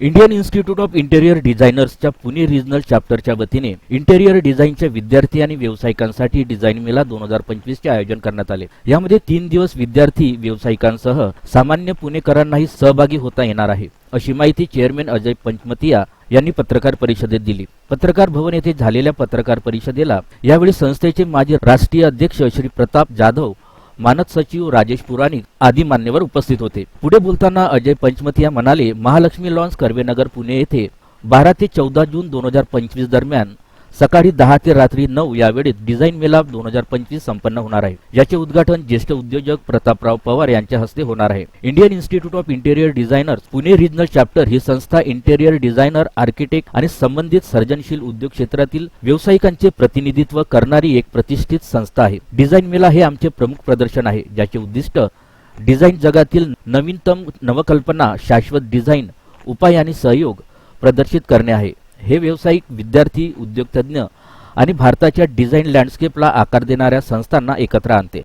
Indian institute of interior डिझायनर्सच्या Pune regional चॅप्टरच्या वतीने इंटेरियर डिझाईनच्या विद्यार्थी आणि व्यावसायिकांसाठी डिझाईन मेला दोन हजार पंचवीस चे आयोजन करण्यात आले. यामध्ये तीन दिवस विद्यार्थी व्यावसायिकांसह सामान्य पुणेकरांनाही सहभागी होता येणार आहे अशी माहिती चेअरमॅन अजय पंचमतिया यांनी पत्रकार परिषदेत दिली. पत्रकार भवन येथे झालेल्या पत्रकार परिषदेला यावेळी संस्थेचे माजी राष्ट्रीय अध्यक्ष श्री प्रताप जाधव मानद सचिव राजेश पुराणिक आदी मान्यवर उपस्थित होते. पुढे बोलताना अजय पंचमतिया म्हणाले महालक्ष्मी लॉन्स कर्वेनगर पुणे येथे बारा ते चौदा जून दोन हजार पंचवीस दरम्यान सकाळी दहा ते रात्री नऊ या वेळेत डिझाईन मेला दोन हजार पंचवीस संपन्न होणार आहे. याचे उद्घाटन ज्येष्ठ उद्योजक प्रतापराव पवार यांच्या हस्ते होणार आहे. Indian institute of interior designers Pune regional chapter ही संस्था इंटेरियर डिझायनर आर्किटेक्ट आणि संबंधित सर्जनशील उद्योग क्षेत्रातील व्यावसायिकांचे प्रतिनिधित्व करणारी एक प्रतिष्ठित संस्था आहे. डिझाईन मेला हे आमचे प्रमुख प्रदर्शन आहे ज्याचे उद्दिष्ट डिझाईन जगातील नवीनतम नवकल्पना शाश्वत डिझाईन उपाय आणि सहयोग प्रदर्शित करणे आहे. हे व्यावसायिक विद्यार्थी उद्योगतज्ञ आणि भारताच्या डिझाईन लँडस्केपला आकार देणाऱ्या संस्थांना एकत्र आणते.